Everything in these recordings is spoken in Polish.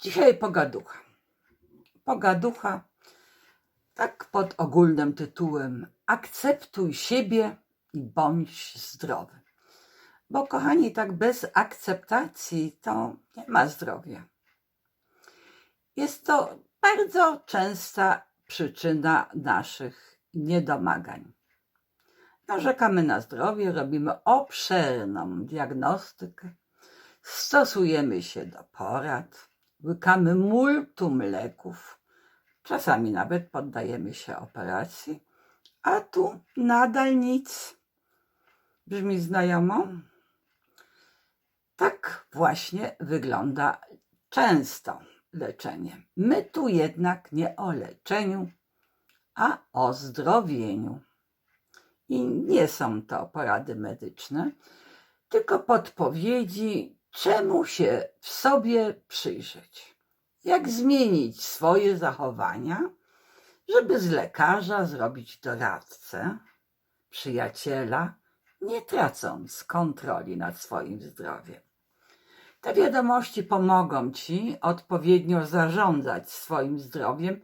Dzisiaj pogaducha. Pogaducha, tak pod ogólnym tytułem Akceptuj siebie i bądź zdrowy. Bo kochani, tak bez akceptacji to nie ma zdrowia. Jest to bardzo częsta przyczyna naszych niedomagań. Narzekamy na zdrowie, robimy obszerną diagnostykę, stosujemy się do porad, łykamy multum leków, czasami nawet poddajemy się operacji, a tu nadal nic. Brzmi znajomo? Tak właśnie wygląda często leczenie. My tu jednak nie o leczeniu, a o zdrowieniu. I nie są to porady medyczne, tylko podpowiedzi, czemu się w sobie przyjrzeć. Jak zmienić swoje zachowania, żeby z lekarza zrobić doradcę, przyjaciela, nie tracąc kontroli nad swoim zdrowiem. Te wiadomości pomogą Ci odpowiednio zarządzać swoim zdrowiem,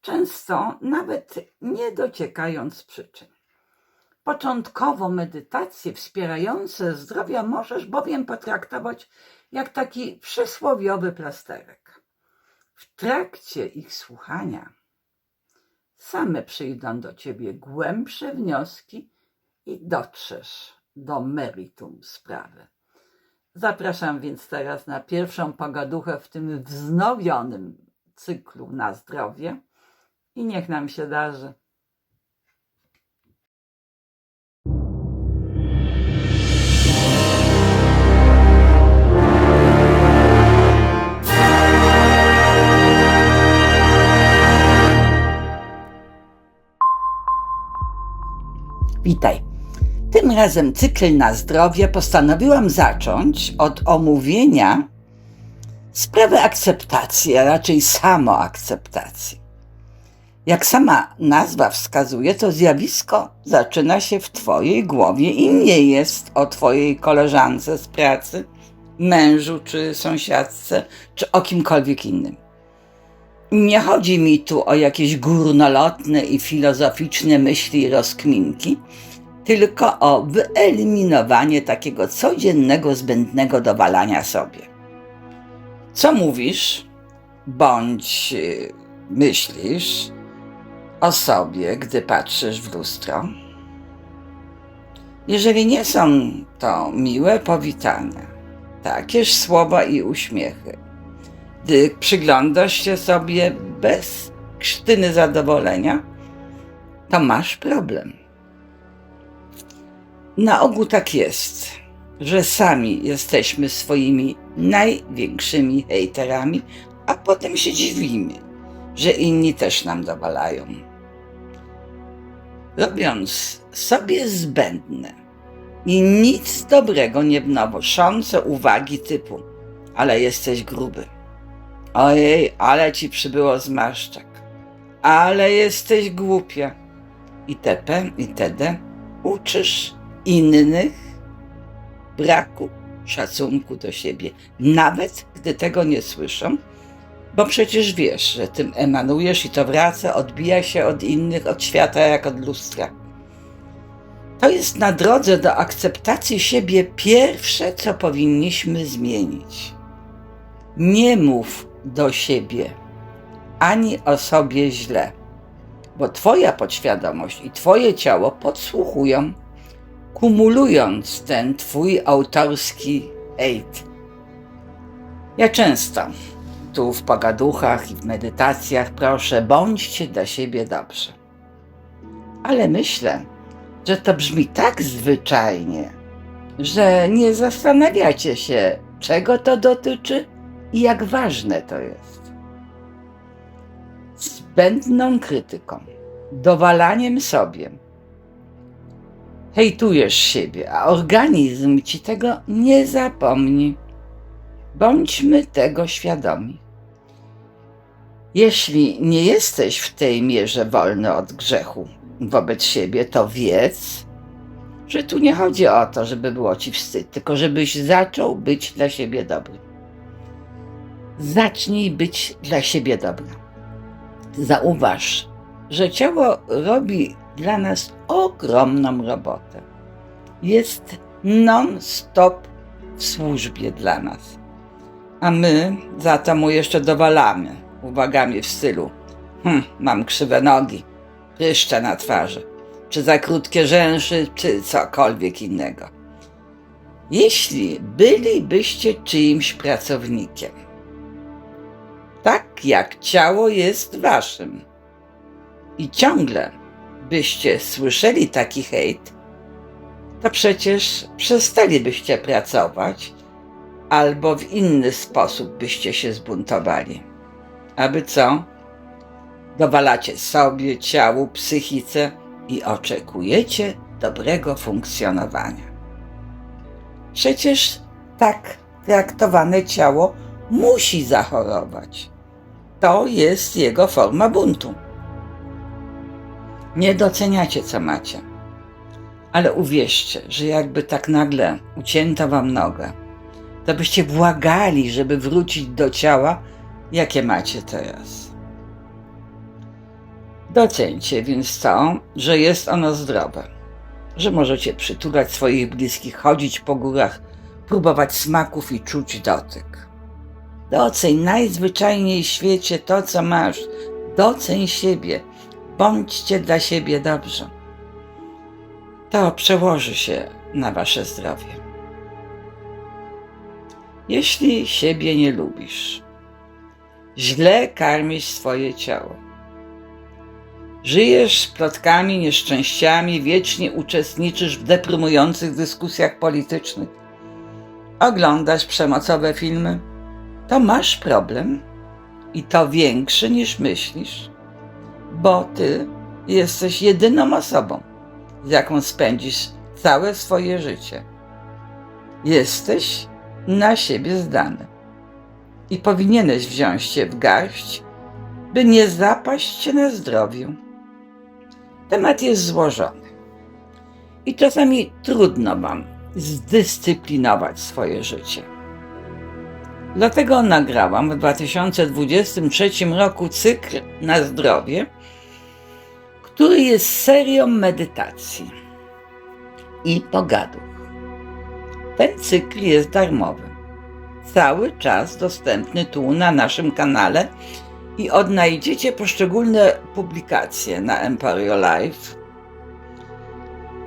często nawet nie dociekając przyczyn. Początkowo medytacje wspierające zdrowia możesz bowiem potraktować jak taki przysłowiowy plasterek. W trakcie ich słuchania same przyjdą do ciebie głębsze wnioski i dotrzesz do meritum sprawy. Zapraszam więc teraz na pierwszą pogaduchę w tym wznowionym cyklu na zdrowie i niech nam się darzy. Witaj. Tym razem cykl na zdrowie postanowiłam zacząć od omówienia sprawy akceptacji, a raczej samoakceptacji. Jak sama nazwa wskazuje, to zjawisko zaczyna się w Twojej głowie i nie jest o Twojej koleżance z pracy, mężu czy sąsiadce, czy o kimkolwiek innym. Nie chodzi mi tu o jakieś górnolotne i filozoficzne myśli i rozkminki, tylko o wyeliminowanie takiego codziennego, zbędnego dowalania sobie. Co mówisz, bądź y, myślisz o sobie, gdy patrzysz w lustro? Jeżeli nie są to miłe powitania, takież słowa i uśmiechy, gdy przyglądasz się sobie bez krztyny zadowolenia, to masz problem. Na ogół tak jest, że sami jesteśmy swoimi największymi hejterami, a potem się dziwimy, że inni też nam dowalają. Robiąc sobie zbędne i nic dobrego nie wnoszące uwagi typu, ale jesteś gruby. Ojej, ale ci przybyło zmarszczek. Ale jesteś głupia. I TP, i TD uczysz innych braku szacunku do siebie, nawet gdy tego nie słyszą, bo przecież wiesz, że tym emanujesz i to wraca, odbija się od innych, od świata jak od lustra. To jest na drodze do akceptacji siebie pierwsze, co powinniśmy zmienić. Nie mów do siebie ani o sobie źle, bo Twoja podświadomość i Twoje ciało podsłuchują kumulując ten twój autorski hejt. Ja często tu w pogaduchach i w medytacjach proszę, bądźcie dla siebie dobrze. Ale myślę, że to brzmi tak zwyczajnie, że nie zastanawiacie się, czego to dotyczy i jak ważne to jest. Zbędną krytyką, dowalaniem sobie, hejtujesz siebie, a organizm ci tego nie zapomni. Bądźmy tego świadomi. Jeśli nie jesteś w tej mierze wolny od grzechu wobec siebie, to wiedz, że tu nie chodzi o to, żeby było ci wstyd, tylko żebyś zaczął być dla siebie dobry. Zacznij być dla siebie dobra. Zauważ, że ciało robi dla nas ogromną robotę. Jest non-stop w służbie dla nas. A my za to mu jeszcze dowalamy uwagami w stylu hm, mam krzywe nogi, pryszcze na twarzy, czy za krótkie rzęsy, czy cokolwiek innego. Jeśli bylibyście czyimś pracownikiem, tak jak ciało jest waszym, i ciągle byście słyszeli taki hejt, to przecież przestalibyście pracować albo w inny sposób byście się zbuntowali. Aby co? Dowalacie sobie, ciału, psychice i oczekujecie dobrego funkcjonowania. Przecież tak traktowane ciało musi zachorować. To jest jego forma buntu. Nie doceniacie, co macie. Ale uwierzcie, że jakby tak nagle ucięto wam nogę, to byście błagali, żeby wrócić do ciała, jakie macie teraz. Docencie więc to, że jest ono zdrowe, że możecie przytulać swoich bliskich, chodzić po górach, próbować smaków i czuć dotyk. Doceń najzwyczajniej w świecie to, co masz. Doceń siebie. Bądźcie dla siebie dobrzy. To przełoży się na wasze zdrowie. Jeśli siebie nie lubisz, źle karmisz swoje ciało. Żyjesz plotkami, nieszczęściami, wiecznie uczestniczysz w deprymujących dyskusjach politycznych. Oglądasz przemocowe filmy, to masz problem i to większy niż myślisz, bo ty jesteś jedyną osobą, z jaką spędzisz całe swoje życie. Jesteś na siebie zdany i powinieneś wziąć się w garść, by nie zapaść na zdrowiu. Temat jest złożony i czasami trudno wam zdyscyplinować swoje życie. Dlatego nagrałam w 2023 roku cykl na zdrowie, który jest serią medytacji i pogaduch. Ten cykl jest darmowy. Cały czas dostępny tu na naszym kanale i odnajdziecie poszczególne publikacje na Emporio Live.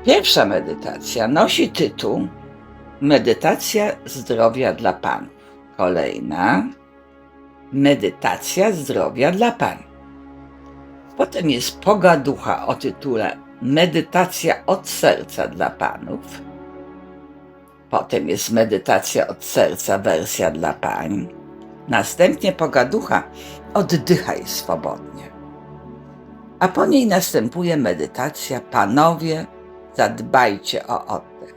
Pierwsza medytacja nosi tytuł Medytacja zdrowia dla Panów. Kolejna medytacja zdrowia dla Panów. Potem jest pogaducha o tytule Medytacja od serca dla Panów. Potem jest medytacja od serca, wersja dla pań. Następnie pogaducha Oddychaj swobodnie. A po niej następuje medytacja Panowie, zadbajcie o oddech.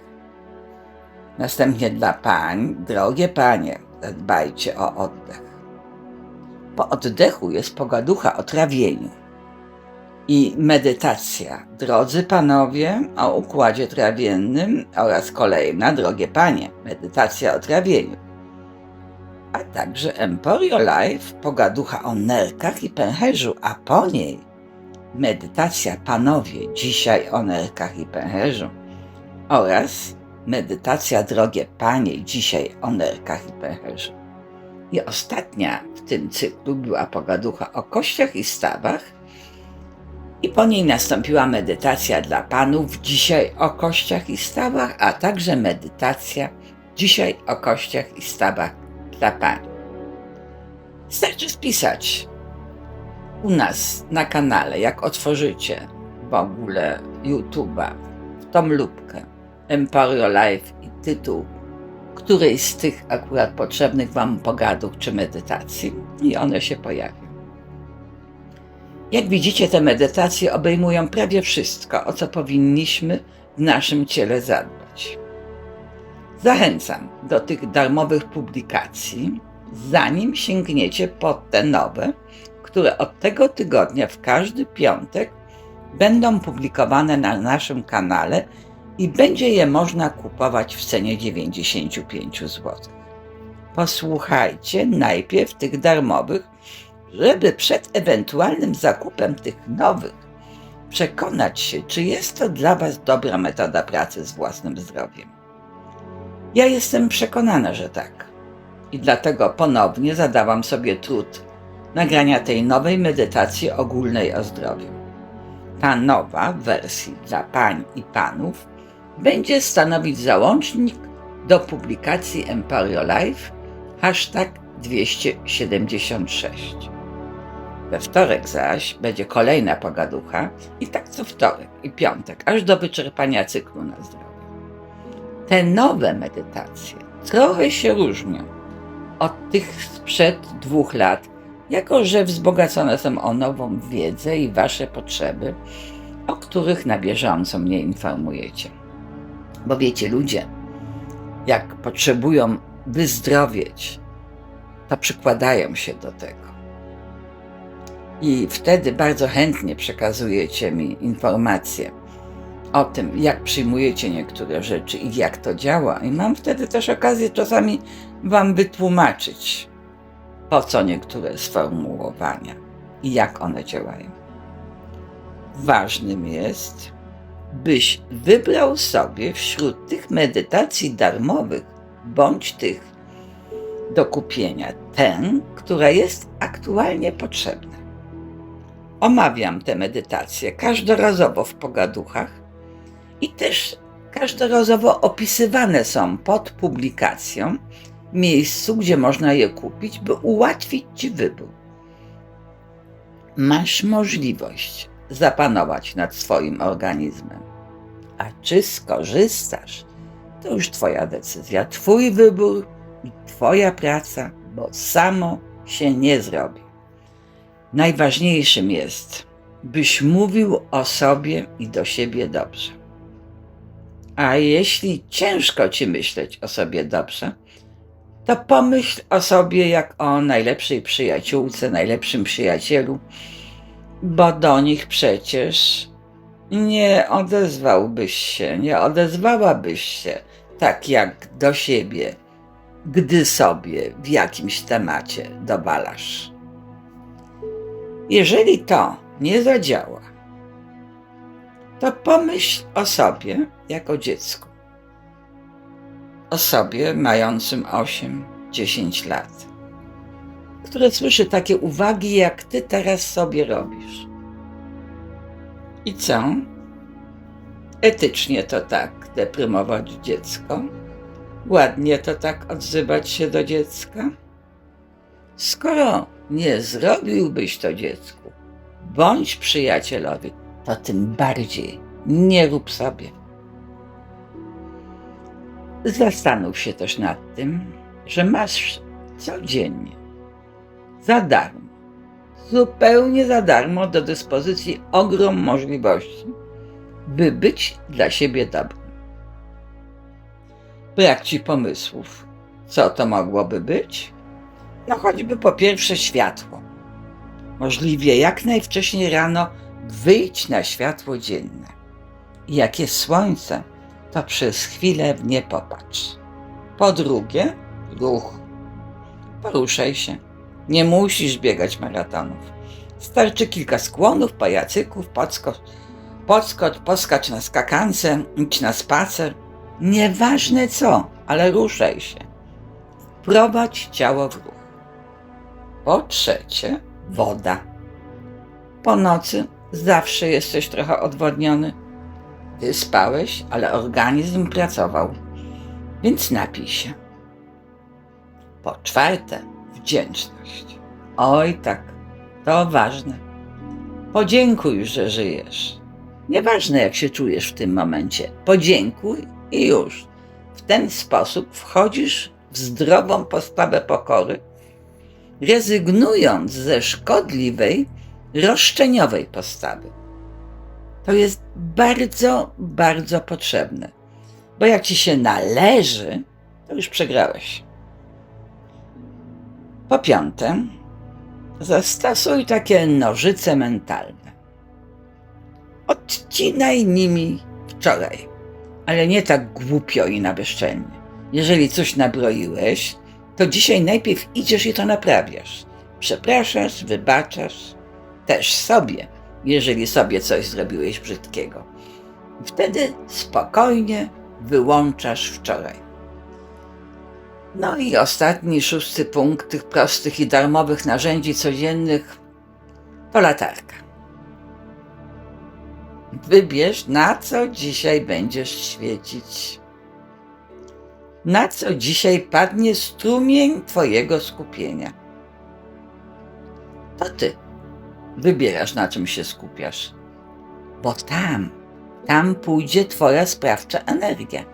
Następnie dla pań, drogie panie, zadbajcie o oddech. Po oddechu jest pogaducha o trawieniu i medytacja, drodzy panowie, o układzie trawiennym oraz kolejna, drogie panie, medytacja o trawieniu. A także Emporio Life, pogaducha o nerkach i pęcherzu, a po niej medytacja panowie, dzisiaj o nerkach i pęcherzu oraz medytacja drogie panie, dzisiaj o nerkach i pęcherzu. I ostatnia w tym cyklu była pogaducha o kościach i stawach, i po niej nastąpiła medytacja dla panów, dzisiaj o kościach i stawach, a także medytacja dzisiaj o kościach i stawach dla pani. Starczy spisać u nas na kanale, jak otworzycie w ogóle YouTube'a, w tą lubkę Emporio Life i tytuł której z tych akurat potrzebnych Wam pogadów czy medytacji i one się pojawią. Jak widzicie, te medytacje obejmują prawie wszystko, o co powinniśmy w naszym ciele zadbać. Zachęcam do tych darmowych publikacji, zanim sięgniecie po te nowe, które od tego tygodnia w każdy piątek będą publikowane na naszym kanale i będzie je można kupować w cenie 95 zł. posłuchajcie najpierw tych darmowych, żeby przed ewentualnym zakupem tych nowych przekonać się, czy jest to dla Was dobra metoda pracy z własnym zdrowiem. Ja jestem przekonana, że tak. I dlatego ponownie zadałam sobie trud nagrania tej nowej medytacji ogólnej o zdrowiu. Ta nowa w wersji dla pań i panów będzie stanowić załącznik do publikacji Emporio Life hashtag 276. We wtorek zaś będzie kolejna pogaducha i tak co wtorek i piątek, aż do wyczerpania cyklu na zdrowie. Te nowe medytacje trochę się różnią od tych sprzed dwóch lat, jako że wzbogacone są o nową wiedzę i Wasze potrzeby, o których na bieżąco mnie informujecie. Bo wiecie, ludzie, jak potrzebują wyzdrowieć, to przykładają się do tego. I wtedy bardzo chętnie przekazujecie mi informacje o tym, jak przyjmujecie niektóre rzeczy i jak to działa. I mam wtedy też okazję czasami Wam wytłumaczyć, po co niektóre sformułowania i jak one działają. Ważnym jest, byś wybrał sobie wśród tych medytacji darmowych bądź tych do kupienia tę, która jest aktualnie potrzebna. Omawiam te medytacje każdorazowo w pogaduchach i też każdorazowo opisywane są pod publikacją miejscu, gdzie można je kupić, by ułatwić Ci wybór. Masz możliwość zapanować nad swoim organizmem. A czy skorzystasz, to już Twoja decyzja, Twój wybór i Twoja praca, bo samo się nie zrobi. Najważniejszym jest, byś mówił o sobie i do siebie dobrze. A jeśli ciężko ci myśleć o sobie dobrze, to pomyśl o sobie jak o najlepszej przyjaciółce, najlepszym przyjacielu, bo do nich przecież nie odezwałbyś się, nie odezwałabyś się tak jak do siebie, gdy sobie w jakimś temacie dowalasz. Jeżeli to nie zadziała, to pomyśl o sobie jako dziecku. O sobie mającym 8-10 lat, które słyszy takie uwagi, jak ty teraz sobie robisz. I co? Etycznie to tak deprymować dziecko? Ładnie to tak odzywać się do dziecka? Skoro nie zrobiłbyś to dziecku, bądź przyjacielowi, to tym bardziej nie rób sobie. Zastanów się też nad tym, że masz codziennie za darmo, zupełnie za darmo do dyspozycji ogrom możliwości, by być dla siebie dobrym. Brak ci pomysłów, co to mogłoby być? No choćby po pierwsze światło. Możliwie jak najwcześniej rano wyjdź na światło dzienne. I jak jest słońce, to przez chwilę w nie popatrz. Po drugie, ruch. Poruszaj się. Nie musisz biegać maratonów. Starczy kilka skłonów, pajacyków, podskocz, podskocz, poskacz na skakance, idź na spacer. Nieważne co, ale ruszaj się. Wprowadź ciało w ruch. Po trzecie, woda. Po nocy zawsze jesteś trochę odwodniony. Ty spałeś, ale organizm pracował, więc napij się. Po czwarte, wdzięczność. Oj tak, to ważne. Podziękuj, że żyjesz. Nieważne, jak się czujesz w tym momencie. Podziękuj i już. W ten sposób wchodzisz w zdrową postawę pokory rezygnując ze szkodliwej, roszczeniowej postawy. To jest bardzo, bardzo potrzebne, bo jak ci się należy, to już przegrałeś. Po piąte, zastosuj takie nożyce mentalne. Odcinaj nimi wczoraj, ale nie tak głupio i na bezczelnie. Jeżeli coś nabroiłeś, to dzisiaj najpierw idziesz i to naprawiasz. Przepraszasz, wybaczasz, też sobie, jeżeli sobie coś zrobiłeś brzydkiego. Wtedy spokojnie wyłączasz wczoraj. No i ostatni, szósty punkt tych prostych i darmowych narzędzi codziennych to latarka. Wybierz, na co dzisiaj będziesz świecić. Na co dzisiaj padnie strumień Twojego skupienia. To Ty wybierasz, na czym się skupiasz. Bo tam, tam pójdzie Twoja sprawcza energia.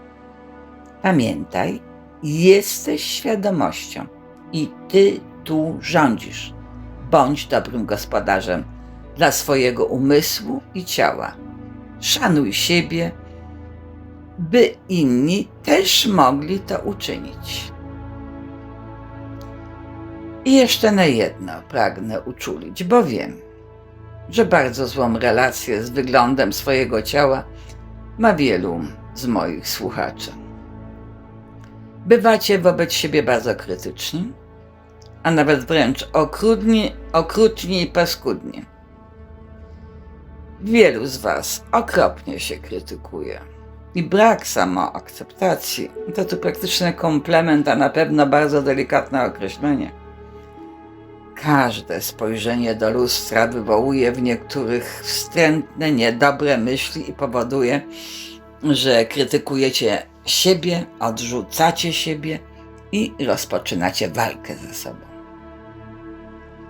Pamiętaj, jesteś świadomością i Ty tu rządzisz. Bądź dobrym gospodarzem dla swojego umysłu i ciała. Szanuj siebie, by inni też mogli to uczynić. I jeszcze na jedno pragnę uczulić, bo wiem, że bardzo złą relację z wyglądem swojego ciała ma wielu z moich słuchaczy. Bywacie wobec siebie bardzo krytyczni, a nawet wręcz okrutni, okrutni i paskudni. Wielu z Was okropnie się krytykuje. I brak samoakceptacji to tu praktyczny komplement, a na pewno bardzo delikatne określenie. Każde spojrzenie do lustra wywołuje w niektórych wstrętne, niedobre myśli i powoduje, że krytykujecie siebie, odrzucacie siebie i rozpoczynacie walkę ze sobą.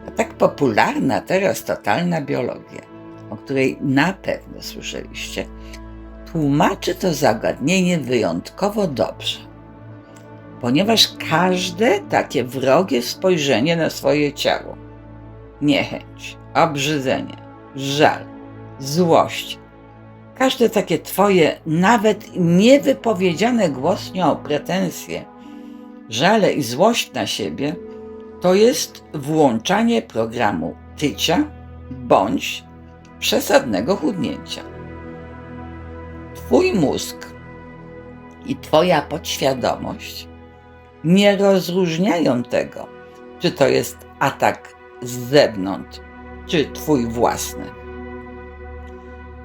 A tak popularna teraz totalna biologia, o której na pewno słyszeliście, tłumaczy to zagadnienie wyjątkowo dobrze, ponieważ każde takie wrogie spojrzenie na swoje ciało, niechęć, obrzydzenie, żal, złość, każde takie Twoje, nawet niewypowiedziane głośno pretensje, żale i złość na siebie, to jest włączanie programu tycia bądź przesadnego chudnięcia. Twój mózg i Twoja podświadomość nie rozróżniają tego, czy to jest atak z zewnątrz, czy Twój własny.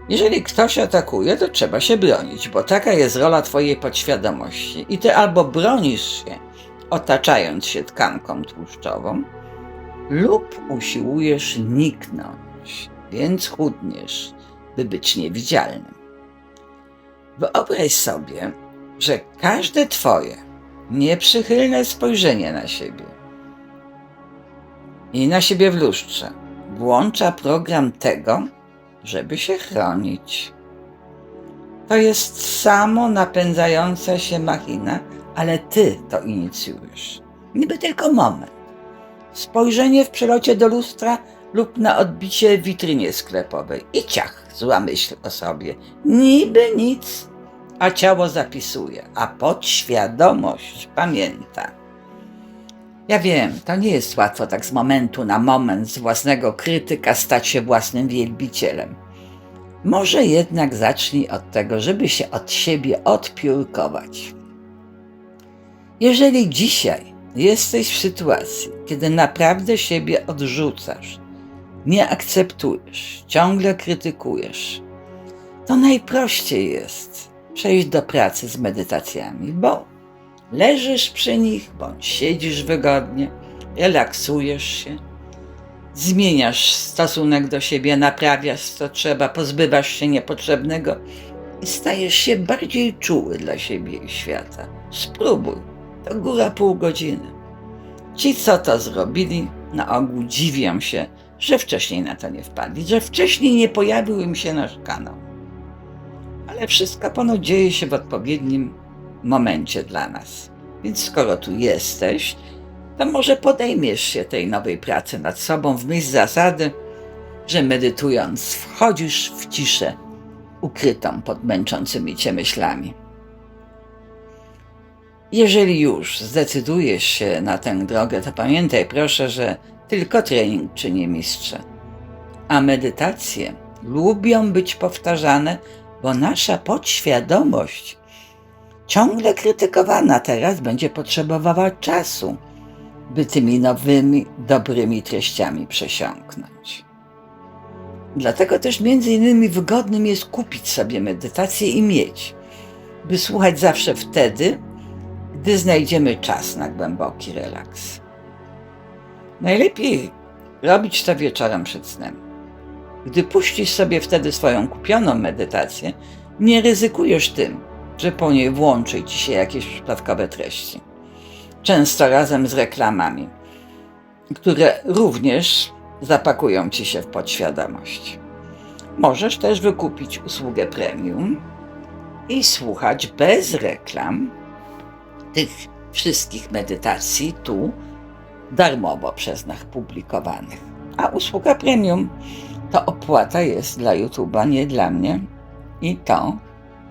Jeżeli ktoś atakuje, to trzeba się bronić, bo taka jest rola Twojej podświadomości. I Ty albo bronisz się, otaczając się tkanką tłuszczową, lub usiłujesz niknąć, więc chudniesz, by być niewidzialnym. Wyobraź sobie, że każde Twoje nieprzychylne spojrzenie na siebie i na siebie w lustrze włącza program tego, żeby się chronić. To jest samo napędzająca się machina, ale ty to inicjujesz. Niby tylko moment. Spojrzenie w przelocie do lustra lub na odbicie w witrynie sklepowej. I ciach, zła myśl o sobie. Niby nic, a ciało zapisuje, a podświadomość pamięta. Ja wiem, to nie jest łatwo tak z momentu na moment z własnego krytyka stać się własnym wielbicielem. Może jednak zacznij od tego, żeby się od siebie odpiórkować. Jeżeli dzisiaj jesteś w sytuacji, kiedy naprawdę siebie odrzucasz, nie akceptujesz, ciągle krytykujesz, to najprościej jest przejść do pracy z medytacjami, bo leżysz przy nich bądź siedzisz wygodnie, relaksujesz się, zmieniasz stosunek do siebie, naprawiasz co trzeba, pozbywasz się niepotrzebnego i stajesz się bardziej czuły dla siebie i świata. Spróbuj, to góra pół godziny. Ci, co to zrobili, na ogół dziwią się, że wcześniej na to nie wpadli, że wcześniej nie pojawił im się nasz kanał. Ale wszystko ponoć dzieje się w odpowiednim momencie dla nas. Więc skoro tu jesteś, to może podejmiesz się tej nowej pracy nad sobą w myśl zasady, że medytując wchodzisz w ciszę ukrytą pod męczącymi cię myślami. Jeżeli już zdecydujesz się na tę drogę, to pamiętaj proszę, że tylko trening czyni mistrza. A medytacje lubią być powtarzane, bo nasza podświadomość, ciągle krytykowana teraz, będzie potrzebowała czasu, by tymi nowymi, dobrymi treściami przesiąknąć. Dlatego też między innymi wygodnym jest kupić sobie medytację i mieć, by słuchać zawsze wtedy, gdy znajdziemy czas na głęboki relaks. Najlepiej robić to wieczorem przed snem. Gdy puścisz sobie wtedy swoją kupioną medytację, nie ryzykujesz tym, że po niej włączy ci się jakieś przypadkowe treści. Często razem z reklamami, które również zapakują ci się w podświadomość. Możesz też wykupić usługę premium i słuchać bez reklam tych wszystkich medytacji tu darmowo przez nas publikowanych. A usługa premium to opłata jest dla YouTube'a, nie dla mnie. I to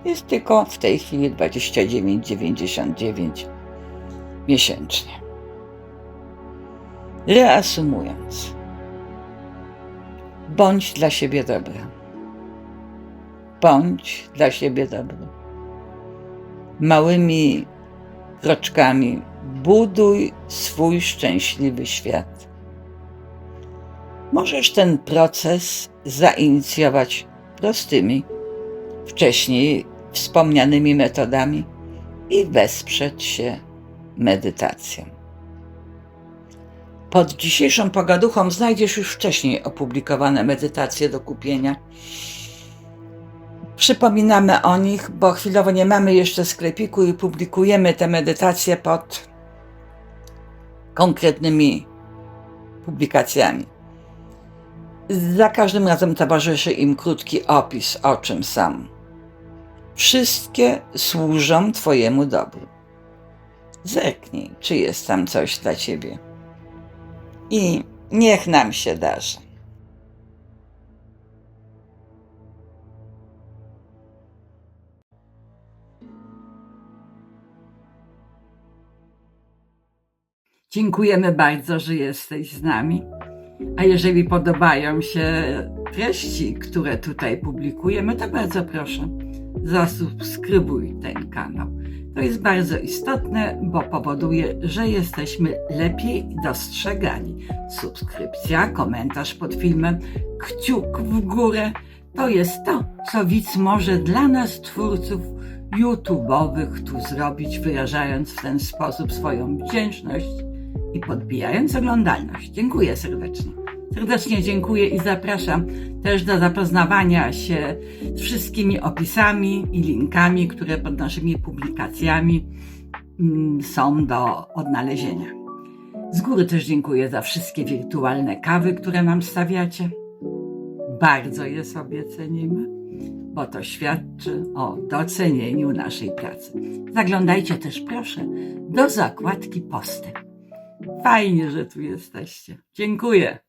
jest tylko w tej chwili 29,99 miesięcznie. Reasumując, bądź dla siebie dobra. Bądź dla siebie dobry. Małymi kroczkami buduj swój szczęśliwy świat. Możesz ten proces zainicjować prostymi, wcześniej wspomnianymi metodami i wesprzeć się medytacją. Pod dzisiejszą pogaduchą znajdziesz już wcześniej opublikowane medytacje do kupienia. Przypominamy o nich, bo chwilowo nie mamy jeszcze sklepiku i publikujemy te medytacje pod konkretnymi publikacjami. Za każdym razem towarzyszy im krótki opis, o czym są. Wszystkie służą Twojemu dobru. Zerknij, czy jest tam coś dla Ciebie. I niech nam się darzy. Dziękujemy bardzo, że jesteś z nami. A jeżeli podobają się treści, które tutaj publikujemy, to bardzo proszę, zasubskrybuj ten kanał. To jest bardzo istotne, bo powoduje, że jesteśmy lepiej dostrzegani. Subskrypcja, komentarz pod filmem, kciuk w górę to jest to, co widz może dla nas, twórców YouTube'owych, tu zrobić, wyrażając w ten sposób swoją wdzięczność i podbijając oglądalność. Dziękuję serdecznie. Serdecznie dziękuję i zapraszam też do zapoznawania się z wszystkimi opisami i linkami, które pod naszymi publikacjami mm, są do odnalezienia. Z góry też dziękuję za wszystkie wirtualne kawy, które nam stawiacie. Bardzo je sobie cenimy, bo to świadczy o docenieniu naszej pracy. Zaglądajcie też proszę do zakładki posty. Fajnie, że tu jesteście. Dziękuję.